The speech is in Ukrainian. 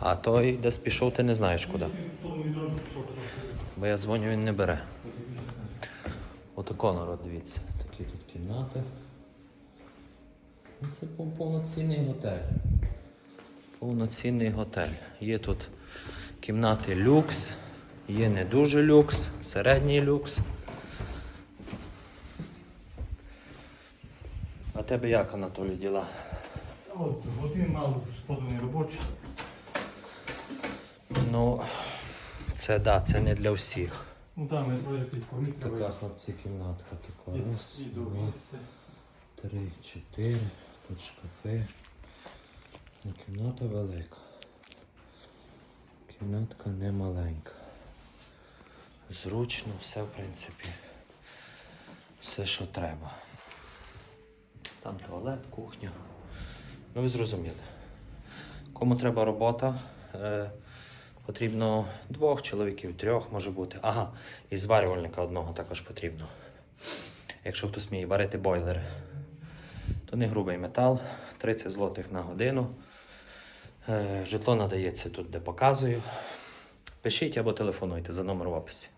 А той десь пішов, ти не знаєш куди. Бо я дзвоню, він не бере. Отако народ, дивіться. Такі тут кімнати. Ну, Це повноцінний готель. Повноцінний готель. Є тут кімнати люкс, є не дуже люкс, середній люкс. А тебе як, Анатолій, діла? От, один мав споданий робочий. Ну, це да, це не для всіх. Ну там я двоє. Така хлопці кімнатка. Така. Раз, два, три, чотири. Тут шкафи. Ну, кімната велика. Кімнатка не маленька. Зручно, все в принципі. Все, що треба. Там туалет, кухня. Ну ви зрозуміли. Кому треба робота, е, потрібно двох чоловіків, трьох може бути. Ага, і зварювальника одного також потрібно. Якщо хтось вміє варити бойлери, то не грубий метал, 30 злотих на годину. Е, житло надається тут, де показую. Пишіть або телефонуйте за номер в описі.